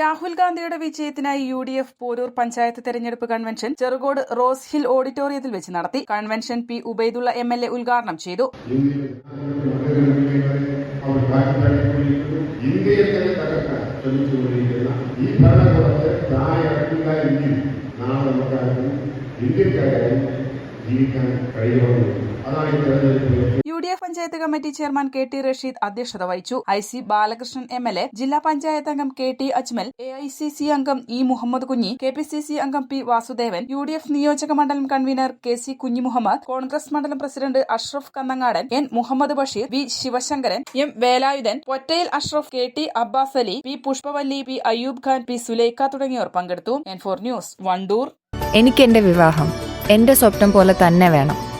Rahul ഗാന്ധിയുടെ വിജയത്തിനായി U D F Porur panchayat തെരഞ്ഞെടുപ്പ് convention Cherukode rose hill ഓഡിറ്റോറിയത്തിൽ വെച്ച് നടത്തി. Convention P Ubaidulla M L A ഉദ്ഘാടനം ചെയ്തു. U D F panchayat committee chairman K T Rasheed അധ്യക്ഷത വഹിച്ചു. I C Balakrishnan M L A ജില്ലാ പഞ്ചായത്ത് അംഗം K T Ajmal A I C C അംഗം E Muhammad Kunhi K P C C അംഗം P Vasudevan U D F നിയോജക മണ്ഡലം convener K C Kunhi Muhammad Congress മണ്ഡലം president Ashraf Kannangadan N Muhammad Basheer V Sivasankaran M Velayudhan Pottayil Ashraf K T Abbas Ali P Pushpavalli P Ayyub Khan P Sulaikha തുടങ്ങിയവർ പങ്കെടുത്തു. N four news Vandoor. എനിക്ക് എന്റെ വിവാഹം എന്റെ സ്വപ്നം പോലെ തന്നെ വേണം.